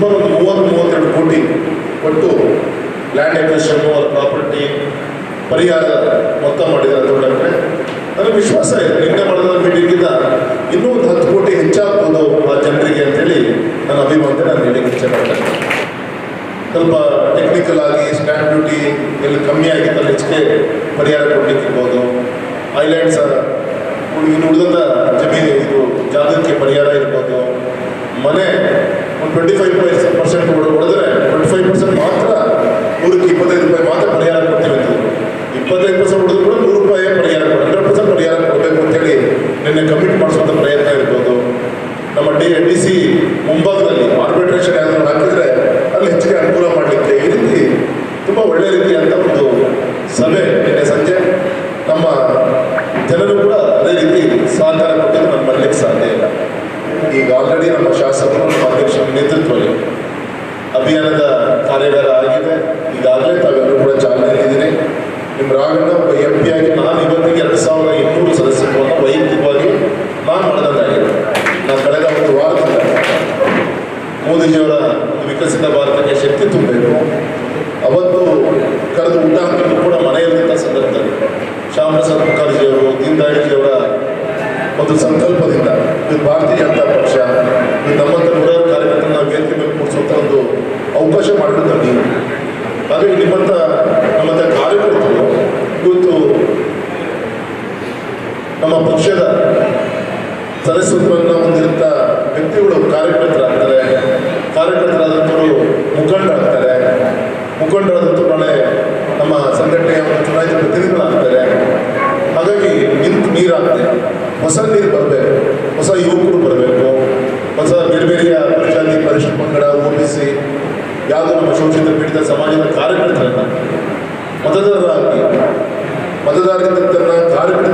ಸುಮಾರು ಮೂವತ್ತು ಮೂವತ್ತೆರಡು ಕೋಟಿ ಕೊಟ್ಟು ಲ್ಯಾಂಡ್ ಎಕ್ವೇಷನ್ ಅವರ ಪ್ರಾಪರ್ಟಿ ಪರಿಹಾರ ಮೊತ್ತ ಮಾಡಿದ್ದಾರೆ ದೊಡ್ಡವರೆ ನನಗೆ ವಿಶ್ವಾಸ ಇದೆ. ನಿನ್ನೆ ಮಾಡಿದ ಮೀಟಿಂಗಿಂದ ಇನ್ನೂ ಒಂದು ಹತ್ತು ಕೋಟಿ ಹೆಚ್ಚಾಗ್ಬೋದು ಆ ಜನರಿಗೆ ಅಂತೇಳಿ ನನ್ನ ಅಭಿಮಾನಿ ನಾನು ಹೇಳಕ್ಕೆ ಇಚ್ಛೆಪಡ್ತೇನೆ ಸ್ವಲ್ಪ ಟೆಕ್ನಿಕಲ್ ಆಗಿ ಸ್ಟ್ಯಾಂಪ್ ಡ್ಯೂಟಿ ಎಲ್ಲ ಕಮ್ಮಿ ಆಗಿದ್ದಲ್ಲಿ ಹೆಚ್ಚಿಗೆ ಪರಿಹಾರ ಕೊಡಲಿಕ್ಕಿರ್ಬೋದು. ಐಲ್ಯಾಂಡ್ಸ್ ಇನ್ನು ಉಳಿದಂಥ ಜಮೀನು ಇದು ಜಾಗಕ್ಕೆ ಪರಿಹಾರ ಇರ್ಬೋದು. ಟ್ವೆಂಟಿ ಫೈವ್ ಪರ್ಸೆಂಟ್ ಹೊಡೆದ್ರೆ ಟ್ವೆಂಟಿ ಫೈವ್ ಪರ್ಸೆಂಟ್ ಮಾತ್ರ ನೂರಕ್ಕೆ ಇಪ್ಪತ್ತೈದು ರೂಪಾಯಿ ಮಾತ್ರ ಪರಿಹಾರ ಕೊಡ್ತೀವಿ ಅಂತ. ಇಪ್ಪತ್ತೈದು ಪರ್ಸೆಂಟ್ ಹೊಡೆದ್ರು ಕೂಡ ನೂರು ರೂಪಾಯಿ ಪರಿಹಾರ ಹಂಡ್ರೆಡ್ ಪರ್ಸೆಂಟ್ ಪರಿಹಾರ ಕೊಡಬೇಕು ಅಂತೇಳಿ ನಿನ್ನೆ ಕಮಿಟ್ ಮಾಡಿಸುವಂಥ ಪ್ರಯತ್ನ ಇರ್ಬೋದು. ನಮ್ಮ ಡಿ ಡಿ ಸಿ ಮುಂಭಾಗದಲ್ಲಿ ಆರ್ಬಿಟ್ರೇಷನ್ ಯಾವ್ದಾದ್ರು ಹಾಕಿದ್ರೆ ಅಲ್ಲಿ ಹೆಚ್ಚಿಗೆ ಅನುಕೂಲ ಮಾಡಲಿಕ್ಕೆ ಈ ರೀತಿ ತುಂಬ ಒಳ್ಳೆ ರೀತಿಯಾದಂಥ ಒಂದು ಸಭೆ ನಿನ್ನೆ ಸಂಜೆ. ನಮ್ಮ ಜನರು ಕೂಡ ಅದೇ ರೀತಿ ಸಹಕಾರ ಈಗ ಆಲ್ರೆಡಿ ನಮ್ಮ ಶಾಸಕರು, ನಮ್ಮ ಅಧ್ಯಕ್ಷರ ನೇತೃತ್ವದಲ್ಲಿ ಅಭಿಯಾನದ ಕಾರ್ಯಾಗಾರ ಆಗಿದೆ. ಈಗಾಗಲೇ ತಾವೆಲ್ಲರೂ ಕೂಡ ಚಾಲನೆಯಲ್ಲಿದ್ದೀರಿ ನಿಮ್ಮ ರಾಗಣ್ಣ ಒಬ್ಬ ಎಂ ಪಿ ಆಗಿ ನಾನು ಇವತ್ತಿಗೆ ಎರಡು ಸಾವಿರದ ಇನ್ನೂರು ಸದಸ್ಯತ್ವವನ್ನು ವೈಯಕ್ತಿಕವಾಗಿ ನಾನು ಮಾಡಿದಂತಾಗಿದೆ. ನಾನು ಕಳೆದ ಒಂದು ವಾರದಿಂದ ಮೋದಿಜಿಯವರ ವಿಕಸಿತ ಭಾರತಕ್ಕೆ ಶಕ್ತಿ ತುಂಬಬೇಕು. ಅವತ್ತು ಕರೆದು ಊಟ ಹಾಕಿದ್ರು ಕೂಡ ಮನೆಯಲ್ಲಿದ್ದ ಸಂದರ್ಭದಲ್ಲಿ ಶ್ಯಾಮ್ ಪ್ರಸಾದ್ ಮುಖರ್ಜಿಯವರು, ದೀನ್ ದಾಳಿಜಿಯವರ ಒಂದು ಸಂಕಲ್ಪದಿಂದ ಇದು ಭಾರತೀಯ ಜನತಾ ಪಕ್ಷ. ಇದು ನಮ್ಮಂಥ ನೂರಾರು ಕಾರ್ಯಕರ್ತರನ್ನ ವೇದಿಕೆ ಮೇಲೆ ಕೂಡಿಸುವಂತ ಒಂದು ಅವಕಾಶ ಮಾಡಿರುತ್ತ ನೀವು. ಹಾಗಾಗಿ ನಿಮ್ಮಂಥ ನಮ್ಮಂಥ ಕಾರ್ಯಕರ್ತರು ಇವತ್ತು ನಮ್ಮ ಪಕ್ಷದ ಸದಸ್ಯತ್ವವನ್ನು ಹೊಂದಿರುವಂಥ ವ್ಯಕ್ತಿಗಳು ಕಾರ್ಯಕರ್ತರಾಗ್ತಾರೆ. ಕಾರ್ಯಕರ್ತರಾದಂಥವರು ಮುಖಂಡರಾಗ್ತಾರೆ. ಮುಖಂಡರಾದಂಥವ್ರು ನಾಳೆ ನಮ್ಮ ಸಂಘಟನೆಯ ಒಂದು ಚುನಾಯಿತ ಪ್ರತಿನಿಧಿಗಳಾಗ್ತಾರೆ. ಹಾಗಾಗಿ ನಿಂತು ನೀರಾಗ್ತದೆ. ಹೊಸ ನೀರು ಬರಬೇಕು. ಹೊಸ ಯುವಕರು ಬರಬೇಕು, ಹೊಸ ಬೇರೆ ಬೇರೆಯ ಪ್ರಜಾತಿ ಪರಿಶಿಷ್ಟ ಪಂಗಡ ಒ ಬಿ ಸಿ ಯಾವುದೋ ನಮ್ಮ ಶೋಷಿತ ಪೀಡಿತ ಸಮಾಜದ ಕಾರ್ಯಕರ್ತರನ್ನ, ಮತದಾರರಾಗಿ ಮತದಾರರಿಂದ ಕಾರ್ಯಕರ್ತರಾಗಿ